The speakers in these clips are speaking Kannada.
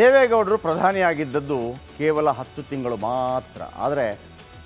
ದೇವೇಗೌಡರು ಪ್ರಧಾನಿಯಾಗಿದ್ದದ್ದು ಕೇವಲ ಹತ್ತು ತಿಂಗಳು ಮಾತ್ರ. ಆದರೆ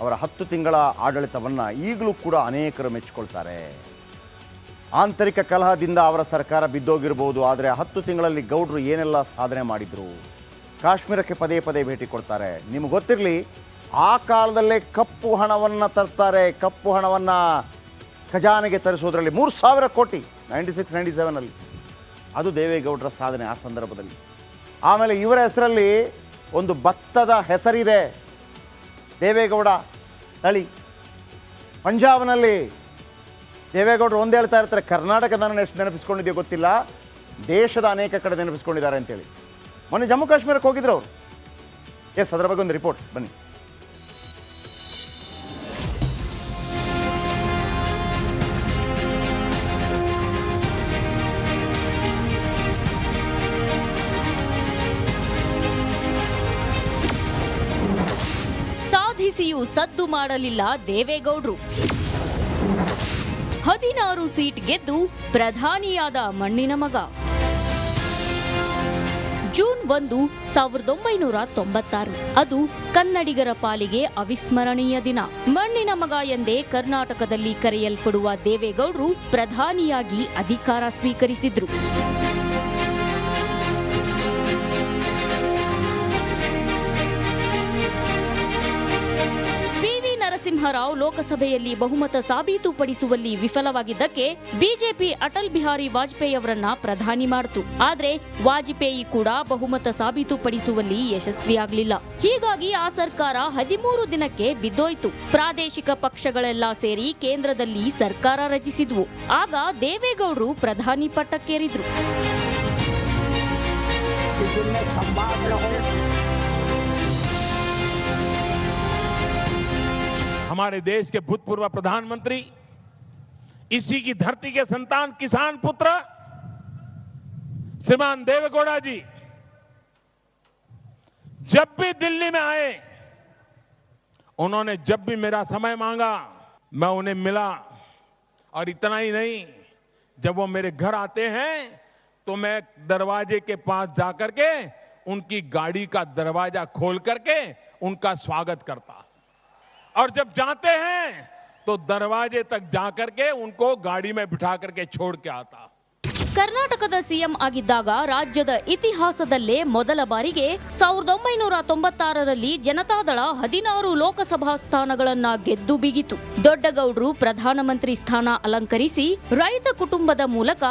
ಅವರ ಹತ್ತು ತಿಂಗಳ ಆಡಳಿತವನ್ನು ಈಗಲೂ ಕೂಡ ಅನೇಕರು ಮೆಚ್ಚಿಕೊಳ್ತಾರೆ ಆಂತರಿಕ ಕಲಹದಿಂದ ಅವರ ಸರ್ಕಾರ ಬಿದ್ದೋಗಿರ್ಬೋದು, ಆದರೆ ಹತ್ತು ತಿಂಗಳಲ್ಲಿ ಗೌಡರು ಏನೆಲ್ಲ ಸಾಧನೆ ಮಾಡಿದರು? ಕಾಶ್ಮೀರಕ್ಕೆ ಪದೇ ಪದೇ ಭೇಟಿ ಕೊಡ್ತಾರೆ. ನಿಮ್ಗೆ ಗೊತ್ತಿರಲಿ, ಆ ಕಾಲದಲ್ಲೇ ಕಪ್ಪು ಹಣವನ್ನು ತರ್ತಾರೆ. ಕಪ್ಪು ಹಣವನ್ನು ಖಜಾನೆಗೆ ತರಿಸೋದ್ರಲ್ಲಿ ಮೂರು ಸಾವಿರ ಕೋಟಿ, ನೈಂಟಿ ಸಿಕ್ಸ್, ನೈಂಟಿ ಸೆವೆನಲ್ಲಿ ಅದು ದೇವೇಗೌಡರ ಸಾಧನೆ ಆ ಸಂದರ್ಭದಲ್ಲಿ. ಆಮೇಲೆ ಇವರ ಹೆಸರಲ್ಲಿ ಒಂದು ಭತ್ತದ ಹೆಸರಿದೆ. ದೇವೇಗೌಡ ತಳಿ. ಪಂಜಾಬ್ನಲ್ಲಿ ದೇವೇಗೌಡರು ಒಂದು ಹೇಳ್ತಾ ಇರ್ತಾರೆ, ಕರ್ನಾಟಕದ ಎಷ್ಟು ನೆನಪಿಸ್ಕೊಂಡಿದೆಯೋ ಗೊತ್ತಿಲ್ಲ. ದೇಶದ ಅನೇಕ ಕಡೆ ನೆನಪಿಸ್ಕೊಂಡಿದ್ದಾರೆ ಅಂತೇಳಿ. ಮೊನ್ನೆ ಜಮ್ಮು ಕಾಶ್ಮೀರಕ್ಕೆ ಹೋಗಿದ್ರು ಅವರು. ಎಸ್, ಅದರ ಬಗ್ಗೆ ಒಂದು ರಿಪೋರ್ಟ್ ಬನ್ನಿ. ಸದ್ದು ಮಾಡಲಿಲ್ಲ ದೇವೇಗೌಡರು. ಹದಿನಾರು ಸೀಟ್ ಗೆದ್ದು ಪ್ರಧಾನಿಯಾದ ಮಣ್ಣಿನ ಮಗ. ಜೂನ್ ಒಂದು, ಸಾವಿರದ ಒಂಬೈನೂರ ತೊಂಬತ್ತಾರು. ಅದು ಕನ್ನಡಿಗರ ಪಾಲಿಗೆ ಅವಿಸ್ಮರಣೀಯ ದಿನ. ಮಣ್ಣಿನ ಮಗ ಎಂದೇ ಕರ್ನಾಟಕದಲ್ಲಿ ಕರೆಯಲ್ಪಡುವ ದೇವೇಗೌಡರು ಪ್ರಧಾನಿಯಾಗಿ ಅಧಿಕಾರ ಸ್ವೀಕರಿಸಿದ್ರು. ನರಸಿಂಹರಾವ್ ಲೋಕಸಭೆಯಲ್ಲಿ ಬಹುಮತ ಸಾಬೀತುಪಡಿಸುವಲ್ಲಿ ವಿಫಲವಾಗಿದ್ದಕ್ಕೆ ಬಿಜೆಪಿ ಅಟಲ್ ಬಿಹಾರಿ ವಾಜಪೇಯಿ ಅವರನ್ನ ಪ್ರಧಾನಿ ಮಾಡಿತು. ಆದ್ರೆ ವಾಜಪೇಯಿ ಕೂಡ ಬಹುಮತ ಸಾಬೀತುಪಡಿಸುವಲ್ಲಿ ಯಶಸ್ವಿಯಾಗಲಿಲ್ಲ. ಹೀಗಾಗಿ ಆ ಸರ್ಕಾರ ಹದಿಮೂರು ದಿನಕ್ಕೆ ಬಿದ್ದೋಯ್ತು. ಪ್ರಾದೇಶಿಕ ಪಕ್ಷಗಳೆಲ್ಲ ಸೇರಿ ಕೇಂದ್ರದಲ್ಲಿ ಸರ್ಕಾರ ರಚಿಸಿದ್ವು. ಆಗ ದೇವೇಗೌಡರು ಪ್ರಧಾನಿ ಪಟ್ಟಕ್ಕೇರಿದ್ರು. हमारे देश के भूतपूर्व प्रधानमंत्री, इसी की धरती के संतान किसान पुत्र, श्रीमान देवगौड़ा जी, जब भी दिल्ली में आए, उन्होंने जब भी मेरा समय मांगा, मैं उन्हें मिला। और इतना ही नहीं, जब वो मेरे घर आते हैं तो मैं दरवाजे के पास जाकर के उनकी गाड़ी का दरवाज़ा खोल करके उनका स्वागत करता। और जब जाते हैं तो दरवाजे तक जाकर के उनको गाड़ी में बिठा करके छोड़ के आता ಕರ್ನಾಟಕದ ಸಿಎಂ ಆಗಿದ್ದಾಗ ರಾಜ್ಯದ ಇತಿಹಾಸದಲ್ಲೇ ಮೊದಲ ಬಾರಿಗೆ ಸಾವಿರದ ಒಂಬೈನೂರ ತೊಂಬತ್ತಾರರಲ್ಲಿ ಜನತಾದಳ ಹದಿನಾರು ಲೋಕಸಭಾ ಸ್ಥಾನಗಳನ್ನ ಗೆದ್ದು ಬಿಗಿತು ದೊಡ್ಡಗೌಡ್ರು ಪ್ರಧಾನಮಂತ್ರಿ ಸ್ಥಾನ ಅಲಂಕರಿಸಿ ರೈತ ಕುಟುಂಬದ ಮೂಲಕ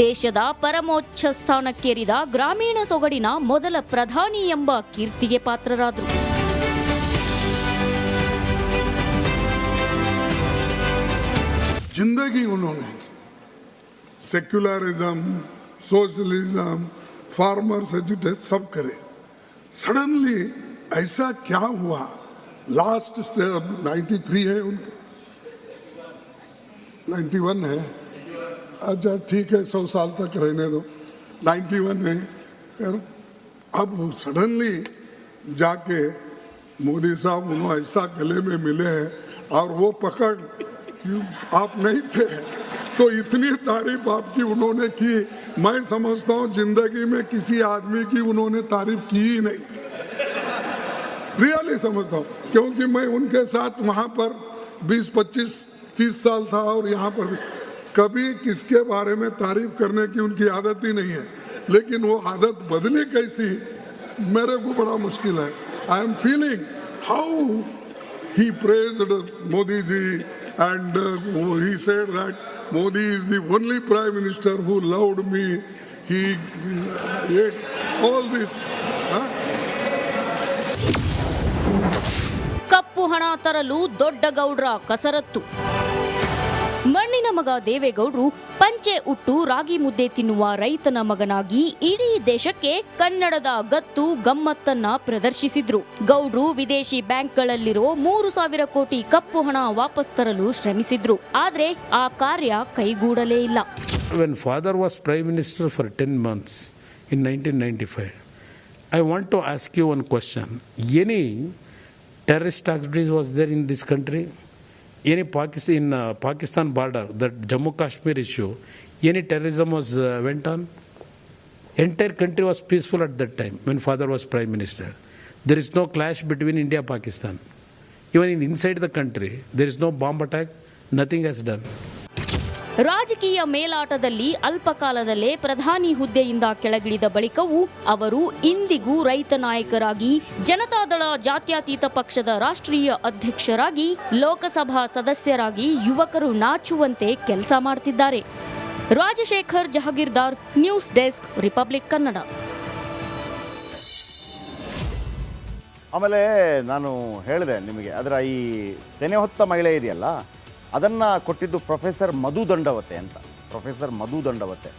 ದೇಶದ ಪರಮೋಚ್ಚ ಸ್ಥಾನಕ್ಕೇರಿದ ಗ್ರಾಮೀಣ ಸೊಗಡಿನ ಮೊದಲ ಪ್ರಧಾನಿ ಎಂಬ ಕೀರ್ತಿಗೆ ಪಾತ್ರರಾದರು ज़िंदगी उन्होंने। सेक्युलरिज्म, सोशलिज्म, फार्मर्स एजुटेट सब करे। सडनली ऐसा क्या हुआ? लास्ट स्टेप 93 है उनके। 91 है। अच्छा ठीक है, सौ साल तक रहने दो। 91 है। फिर अब सडनली जाके मोदी साहब उन्होंने ऐसा गले में मिले हैं और वो पकड़ आप नहीं थे। तो इतनी तारीफ़ आपकी उन्होंने की। मैं समझता हूँ ज़िंदगी में किसी आदमी की उन्होंने तारीफ़ की ही नहीं। रियली समझता हूँ। क्योंकि मैं उनके साथ वहाँ पर 20 25 30 साल था और यहाँ पर भी कभी किसके बारे में तारीफ़ करने की उनकी आदत ही नहीं है। लेकिन वो आदत बदली कैसी, मेरे को बड़ा मुश्किल है। I am feeling how he praise Modi ji and uh, he said that Modi is the only prime minister who loved me. He, he all this. Huh? ಕಪ್ಪು ಹಣ ತರಲು ದೊಡ್ಡ ಗೌಡ್ರ ಕಸರತ್ತು ಮಣ್ಣಿನ ಮಗ ದೇವೇಗೌಡರು ಪಂಚೆ ಉಟ್ಟು ರಾಗಿ ಮುದ್ದೆ ತಿನ್ನುವ ರೈತನ ಮಗನಾಗಿ ಇಡೀ ದೇಶಕ್ಕೆ ಕನ್ನಡದ ಗತ್ತು ಗಮ್ಮತ್ತನ್ನ ಪ್ರದರ್ಶಿಸಿದ್ರು. ಗೌಡ್ರು ವಿದೇಶಿ ಬ್ಯಾಂಕ್ಗಳಲ್ಲಿರೋ ಮೂರು ಸಾವಿರ ಕೋಟಿ ಕಪ್ಪು ಹಣ ವಾಪಸ್ ತರಲು ಶ್ರಮಿಸಿದ್ರು. ಆದ್ರೆ ಆ ಕಾರ್ಯ ಕೈಗೂಡಲೇ ಇಲ್ಲ. When father was prime minister for 10 months in 1995 i want to ask you one question. Any terrorist activities was there in this country? Any pakistan in uh, pakistan border that jammu kashmir issue any terrorism was uh, went on Entire country was peaceful at that time when father was prime minister. There is no clash between India Pakistan. Even in inside the country, there is no bomb attack. Nothing has done. ರಾಜಕೀಯ ಮೇಲಾಟದಲ್ಲಿ ಅಲ್ಪಕಾಲದಲ್ಲೇ ಪ್ರಧಾನಿ ಹುದ್ದೆಯಿಂದ ಕೆಳಗಿಳಿದ ಬಳಿಕವೂ ಅವರು ಇಂದಿಗೂ ರೈತ ನಾಯಕರಾಗಿ ಜನತಾದಳ ಜಾತ್ಯತೀತ ಪಕ್ಷದ ರಾಷ್ಟ್ರೀಯ ಅಧ್ಯಕ್ಷರಾಗಿ, ಲೋಕಸಭಾ ಸದಸ್ಯರಾಗಿ ಯುವಕರು ನಾಚುವಂತೆ ಕೆಲಸ ಮಾಡ್ತಿದ್ದಾರೆ. Rajashekar Jahagirdar, news desk, Republic Kannada. ಆಮೇಲೆ ನಾನು ಹೇಳಿದೆ ನಿಮಗೆ, ಅದರ ಈ ತೆನೆ ಹೊತ್ತ ಮಹಿಳೆ ಇದೆಯಲ್ಲ ಅದನ್ನು ಕೊಟ್ಟಿದ್ದು ಪ್ರೊಫೆಸರ್ ಮಧು ದಂಡವತೆ ಅಂತ. ಪ್ರೊಫೆಸರ್ ಮಧು ದಂಡವತೆ.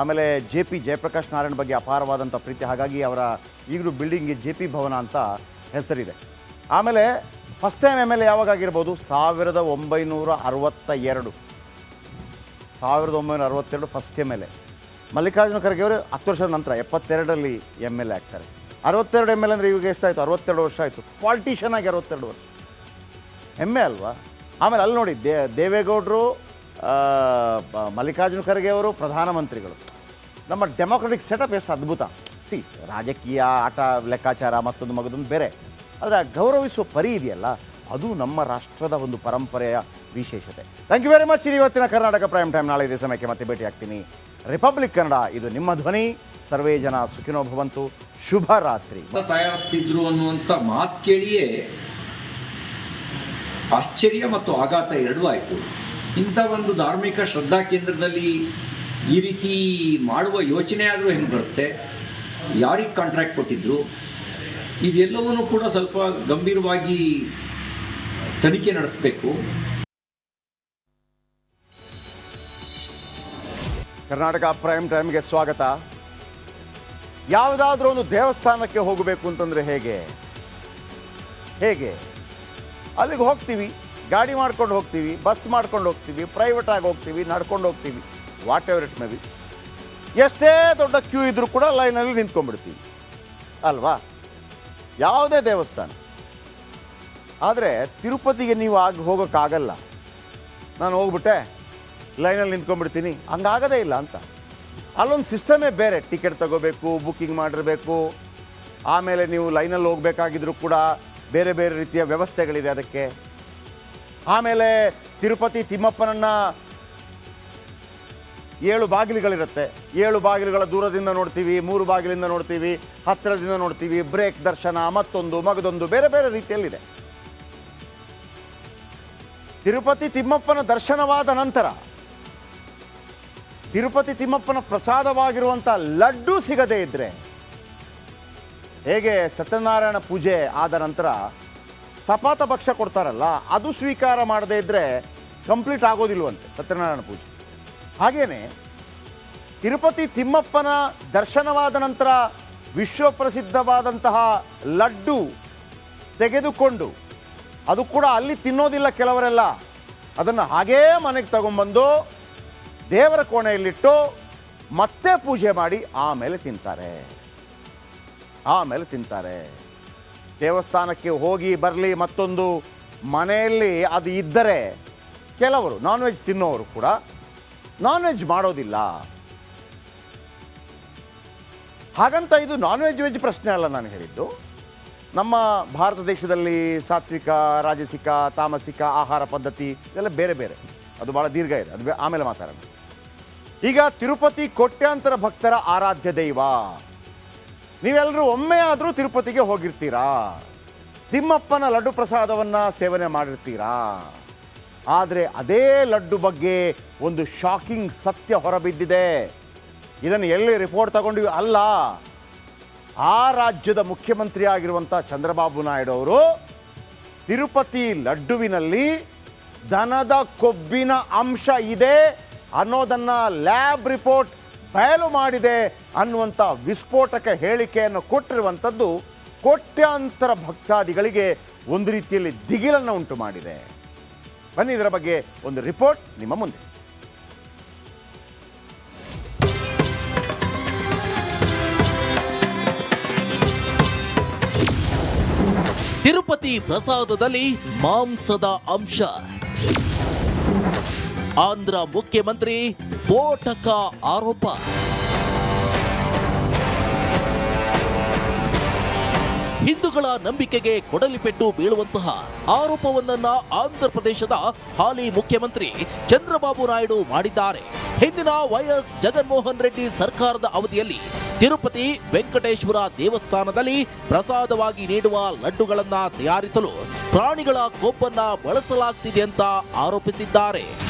ಆಮೇಲೆ ಜೆ ಪಿ ಜಯಪ್ರಕಾಶ್ ನಾರಾಯಣ್ ಬಗ್ಗೆ ಅಪಾರವಾದಂಥ ಪ್ರೀತಿ, ಹಾಗಾಗಿ ಅವರ ಈಗಲೂ ಬಿಲ್ಡಿಂಗ್ಗೆ ಜೆ ಪಿ ಭವನ ಅಂತ ಹೆಸರಿದೆ. ಆಮೇಲೆ first time M L A ಯಾವಾಗ ಆಗಿರ್ಬೋದು ಸಾವಿರದ ಒಂಬೈನೂರ ಅರವತ್ತ ಎರಡು ಸಾವಿರದ ಒಂಬೈನೂರ ಅರವತ್ತೆರಡು first M L A Mallikarjuna Kharge ಅವರು ಹತ್ತು ವರ್ಷದ ನಂತರ ಎಪ್ಪತ್ತೆರಡರಲ್ಲಿ ಎಂ ಎಲ್ ಎ ಆಗ್ತಾರೆ. ಅರವತ್ತೆರಡು ಎಂ ಎಲ್ ಅಂದರೆ ಇವಾಗ ಎಷ್ಟಾಯಿತು? ಅರವತ್ತೆರಡು ವರ್ಷ ಆಯಿತು. ಪಾಲಿಟಿಷಿಯನ್ ಆಗಿ ಅರವತ್ತೆರಡು ವರ್ಷ. ಹೆಮ್ಮೆ ಅಲ್ವಾ? ಆಮೇಲೆ ಅಲ್ಲಿ ನೋಡಿ, ದೇ, ದೇವೇಗೌಡರು ಮಲ್ಲಿಕಾರ್ಜುನ ಖರ್ಗೆ ಅವರು ಪ್ರಧಾನಮಂತ್ರಿಗಳು. ನಮ್ಮ ಡೆಮೊಕ್ರೆಟಿಕ್ ಸೆಟಪ್ ಎಷ್ಟು ಅದ್ಭುತ. ಸಿ, ರಾಜಕೀಯ, ಆಟ, ಲೆಕ್ಕಾಚಾರ, ಮತ್ತೊಂದು ಮಗದೊಂದು ಬೇರೆ. ಆದರೆ ಗೌರವಿಸುವ ಪರಿ ಇದೆಯಲ್ಲ, ಅದು ನಮ್ಮ ರಾಷ್ಟ್ರದ ಒಂದು ಪರಂಪರೆಯ ವಿಶೇಷತೆ. ಥ್ಯಾಂಕ್ ಯು ವೆರಿ ಮಚ್ ಇದು ಇವತ್ತಿನ ಕರ್ನಾಟಕ ಪ್ರೈಮ್ ಟೈಮ್. ನಾಳೆ ಇದೇ ಸಮಯಕ್ಕೆ ಮತ್ತೆ ಭೇಟಿ ಆಗ್ತೀನಿ. ರಿಪಬ್ಲಿಕ್ ಕನ್ನಡ, ಇದು ನಿಮ್ಮ ಧ್ವನಿ. ಸರ್ವೇ ಜನ ಸುಖಿನೋ ಭವಂತು ಶುಭ ರಾತ್ರಿ. ತಯಾರಿಸ್ತಿದ್ರು ಅನ್ನುವಂಥ ಮಾತು ಕೇಳಿಯೇ ಆಶ್ಚರ್ಯ ಮತ್ತು ಆಘಾತ ಎರಡೂ ಆಯಿತು. ಇಂಥ ಒಂದು ಧಾರ್ಮಿಕ ಶ್ರದ್ಧಾ ಕೇಂದ್ರದಲ್ಲಿ ಈ ರೀತಿ ಮಾಡುವ ಯೋಚನೆ ಆದರೂ ಹೆಂಗೆ ಬರುತ್ತೆ? ಯಾರಿಗೆ ಕಾಂಟ್ರಾಕ್ಟ್ ಕೊಟ್ಟಿದ್ದರು ಇದೆಲ್ಲವನ್ನೂ ಕೂಡ ಸ್ವಲ್ಪ ಗಂಭೀರವಾಗಿ ತನಿಖೆ ನಡೆಸಬೇಕು. ಕರ್ನಾಟಕ ಪ್ರೈಮ್ ಟೈಮ್ಗೆ ಸ್ವಾಗತ. ಯಾವುದಾದ್ರೂ ಒಂದು ದೇವಸ್ಥಾನಕ್ಕೆ ಹೋಗಬೇಕು ಅಂತಂದರೆ ಹೇಗೆ? ಹೇಗೆ? ಅಲ್ಲಿಗೆ ಹೋಗ್ತೀವಿ, ಗಾಡಿ ಮಾಡ್ಕೊಂಡು ಹೋಗ್ತೀವಿ ಬಸ್ ಮಾಡ್ಕೊಂಡು ಹೋಗ್ತೀವಿ ಪ್ರೈವೇಟ್ ಆಗಿ ಹೋಗ್ತೀವಿ, ನಡ್ಕೊಂಡು ಹೋಗ್ತೀವಿ. Whatever it may be ಎಷ್ಟೇ ದೊಡ್ಡ ಕ್ಯೂ ಇದ್ರೂ ಕೂಡ ಲೈನಲ್ಲಿ ನಿಂತ್ಕೊಂಡ್ಬಿಡ್ತೀವಿ. ಅಲ್ವಾ? ಯಾವುದೇ ದೇವಸ್ಥಾನ. ಆದರೆ ತಿರುಪತಿಗೆ ನೀವು ಆಗ, ಹೋಗೋಕ್ಕಾಗಲ್ಲ. ನಾನು ಹೋಗ್ಬಿಟ್ಟೆ ಲೈನಲ್ಲಿ ನಿಂತ್ಕೊಂಡ್ಬಿಡ್ತೀನಿ. ಹಂಗಾಗದೇ ಇಲ್ಲ ಅಂತ. ಅಲ್ಲೊಂದು ಸಿಸ್ಟಮೇ ಬೇರೆ. ಟಿಕೆಟ್ ತಗೋಬೇಕು ಬುಕ್ಕಿಂಗ್ ಮಾಡಿರಬೇಕು. ಆಮೇಲೆ ನೀವು ಲೈನಲ್ಲಿ ಹೋಗಬೇಕಾಗಿದ್ರು ಕೂಡ ಬೇರೆ ಬೇರೆ ರೀತಿಯ ವ್ಯವಸ್ಥೆಗಳಿದೆ ಅದಕ್ಕೆ. ಆಮೇಲೆ ತಿರುಪತಿ ತಿಮ್ಮಪ್ಪನನ್ನ ಏಳು ಬಾಗಿಲುಗಳಿರುತ್ತೆ. ಏಳು ಬಾಗಿಲುಗಳ ದೂರದಿಂದ ನೋಡ್ತೀವಿ, ಮೂರು ಬಾಗಿಲಿಂದ ನೋಡ್ತೀವಿ, ಹತ್ತಿರದಿಂದ ನೋಡ್ತೀವಿ, ಬ್ರೇಕ್ ದರ್ಶನ, ಮತ್ತೊಂದು, ಮಗದೊಂದು, ಬೇರೆ ಬೇರೆ ರೀತಿಯಲ್ಲಿದೆ. ತಿರುಪತಿ ತಿಮ್ಮಪ್ಪನ ದರ್ಶನವಾದ ನಂತರ ತಿರುಪತಿ ತಿಮ್ಮಪ್ಪನ ಪ್ರಸಾದವಾಗಿರುವಂಥ ಲಡ್ಡು ಸಿಗದೇ ಇದ್ದರೆ ಹೇಗೆ ಸತ್ಯನಾರಾಯಣ ಪೂಜೆ ಆದ ನಂತರ ಸಪಾತ ಪಕ್ಷ ಕೊಡ್ತಾರಲ್ಲ, ಅದು ಸ್ವೀಕಾರ ಮಾಡದೇ ಇದ್ದರೆ ಕಂಪ್ಲೀಟ್ ಆಗೋದಿಲ್ವಂತೆ ಸತ್ಯನಾರಾಯಣ ಪೂಜೆ. ಹಾಗೆಯೇ ತಿರುಪತಿ ತಿಮ್ಮಪ್ಪನ ದರ್ಶನವಾದ ನಂತರ ವಿಶ್ವಪ್ರಸಿದ್ಧವಾದಂತಹ ಲಡ್ಡು ತೆಗೆದುಕೊಂಡು, ಅದು ಕೂಡ ಅಲ್ಲಿ ತಿನ್ನೋದಿಲ್ಲ ಕೆಲವರೆಲ್ಲ. ಅದನ್ನು ಹಾಗೇ ಮನೆಗೆ ತಗೊಂಬಂದು ದೇವರ ಕೋಣೆಯಲ್ಲಿಟ್ಟು ಮತ್ತೆ ಪೂಜೆ ಮಾಡಿ ಆಮೇಲೆ ತಿಂತಾರೆ. ಆಮೇಲೆ ತಿಂತಾರೆ. ದೇವಸ್ಥಾನಕ್ಕೆ ಹೋಗಿ ಬರಲಿ ಮತ್ತೊಂದು ಮನೆಯಲ್ಲಿ ಅದು ಇದ್ದರೆ ಕೆಲವರು ನಾನ್ ವೆಜ್ ತಿನ್ನೋರು ಕೂಡ ನಾನ್ ವೆಜ್ ಮಾಡೋದಿಲ್ಲ. ಹಾಗಂತ ಇದು ನಾನ್ ವೆಜ್ ವೆಜ್ ಪ್ರಶ್ನೆ ಅಲ್ಲ ನಾನು ಹೇಳಿದ್ದು. ನಮ್ಮ ಭಾರತ ದೇಶದಲ್ಲಿ ಸಾತ್ವಿಕ, ರಾಜಸಿಕ, ತಾಮಸಿಕ ಆಹಾರ ಪದ್ಧತಿ ಇದೆಲ್ಲ ಬೇರೆ ಬೇರೆ. ಅದು ಭಾಳ ದೀರ್ಘ ಇದೆ. ಅದು ಆಮೇಲೆ ಮಾತಾಡೋಣ. ಈಗ ತಿರುಪತಿ ಕೋಟ್ಯಾಂತರ ಭಕ್ತರ ಆರಾಧ್ಯ ದೈವ. ನೀವೆಲ್ಲರೂ ಒಮ್ಮೆ ಆದರೂ ತಿರುಪತಿಗೆ ಹೋಗಿರ್ತೀರಾ? ತಿಮ್ಮಪ್ಪನ ಲಡ್ಡು ಪ್ರಸಾದವನ್ನು ಸೇವನೆ ಮಾಡಿರ್ತೀರಾ? ಆದರೆ ಅದೇ ಲಡ್ಡು ಬಗ್ಗೆ ಒಂದು ಶಾಕಿಂಗ್ ಸತ್ಯ ಹೊರಬಿದ್ದಿದೆ. ಇದನ್ನು ಎಲ್ಲಿ ರಿಪೋರ್ಟ್ ತಗೊಂಡಿವಿ? ಅಲ್ಲ, ಆ ರಾಜ್ಯದ ಮುಖ್ಯಮಂತ್ರಿ ಆಗಿರುವಂಥ ಚಂದ್ರಬಾಬು ನಾಯ್ಡು ಅವರು ತಿರುಪತಿ ಲಡ್ಡುವಿನಲ್ಲಿ ದನದ ಕೊಬ್ಬಿನ ಅಂಶ ಇದೆ ಅನ್ನೋದನ್ನು ಲ್ಯಾಬ್ ರಿಪೋರ್ಟ್ ಬಯಲು ಮಾಡಿದೆ ಅನ್ನುವಂಥ ವಿಸ್ಫೋಟಕ ಹೇಳಿಕೆಯನ್ನು ಕೊಟ್ಟಿರುವಂಥದ್ದು ಕೋಟ್ಯಾಂತರ ಭಕ್ತಾದಿಗಳಿಗೆ ಒಂದು ರೀತಿಯಲ್ಲಿ ದಿಗಿಲನ್ನು ಉಂಟು ಮಾಡಿದೆ. ಬನ್ನಿ ಇದರ ಬಗ್ಗೆ ಒಂದು ರಿಪೋರ್ಟ್ ನಿಮ್ಮ ಮುಂದೆ. ತಿರುಪತಿ ಪ್ರಸಾದದಲ್ಲಿ ಮಾಂಸದ ಅಂಶ. ಆಂಧ್ರ ಮುಖ್ಯಮಂತ್ರಿ ಸ್ಫೋಟಕ ಆರೋಪ. ಹಿಂದೂಗಳ ನಂಬಿಕೆಗೆ ಕೊಡಲಿಪೆಟ್ಟು ಬೀಳುವಂತಹ ಆರೋಪವನ್ನ ಆಂಧ್ರ ಪ್ರದೇಶದ ಹಾಲಿ ಮುಖ್ಯಮಂತ್ರಿ ಚಂದ್ರಬಾಬು ನಾಯ್ಡು ಮಾಡಿದ್ದಾರೆ. ಹಿಂದಿನ ವೈಎಸ್ ಜಗನ್ಮೋಹನ್ ರೆಡ್ಡಿ ಸರ್ಕಾರದ ಅವಧಿಯಲ್ಲಿ ತಿರುಪತಿ ವೆಂಕಟೇಶ್ವರ ದೇವಸ್ಥಾನದಲ್ಲಿ ಪ್ರಸಾದವಾಗಿ ನೀಡುವ ಲಡ್ಡುಗಳನ್ನು ತಯಾರಿಸಲು ಪ್ರಾಣಿಗಳ ಕೊಬ್ಬನ್ನ ಬಳಸಲಾಗ್ತಿದೆ ಅಂತ ಆರೋಪಿಸಿದ್ದಾರೆ.